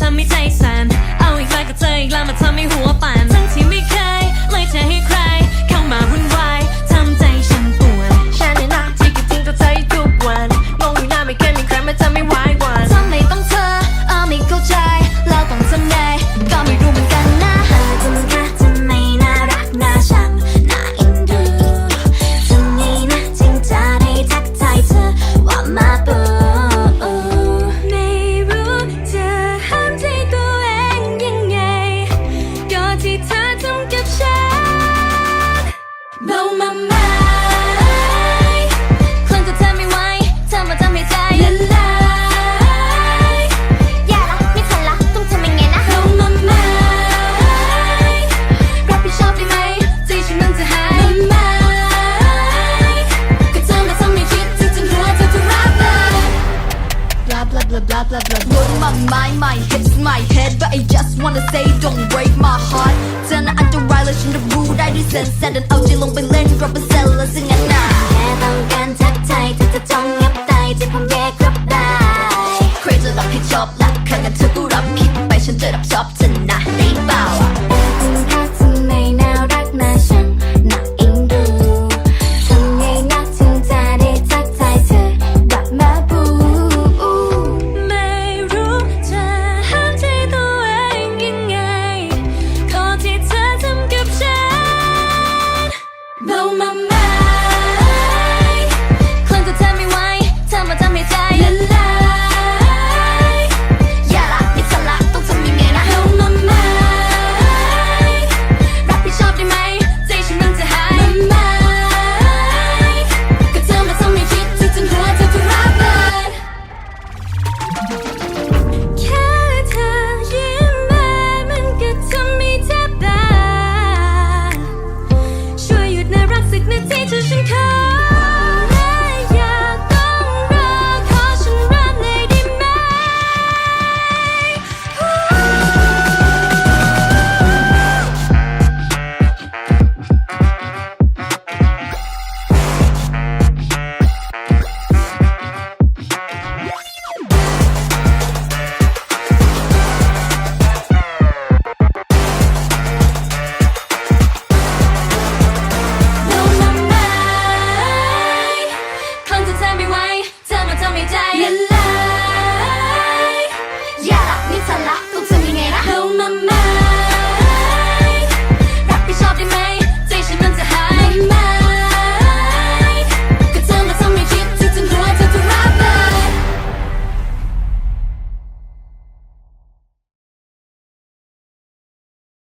ทำให้ใจสั่นเอาอีกแล้วก็เจออีกแล้วมาทำให้หัวปั่นทั้งที่ไม่เคยเลยจะให้ใคร เข้ามาหุ่น blah blah blah. Load my mind, my hips, my head, but I just wanna say, don't break my heart. ฉันรับรู้ได้ด้วยเซนส์แต่ดันเอาใจลงไปเล่นรับเปอร์เซ็นต์แล้วซึ่งงั้นน่ะแค่ต้องการทักทายเธอจะจ้องงับตายใจผมแยกรับได้ใครจะรับผิดชอบล่ะข้างกันเธอก็รับผิดไปฉันจะรับชอบเธอนะได้เปล่า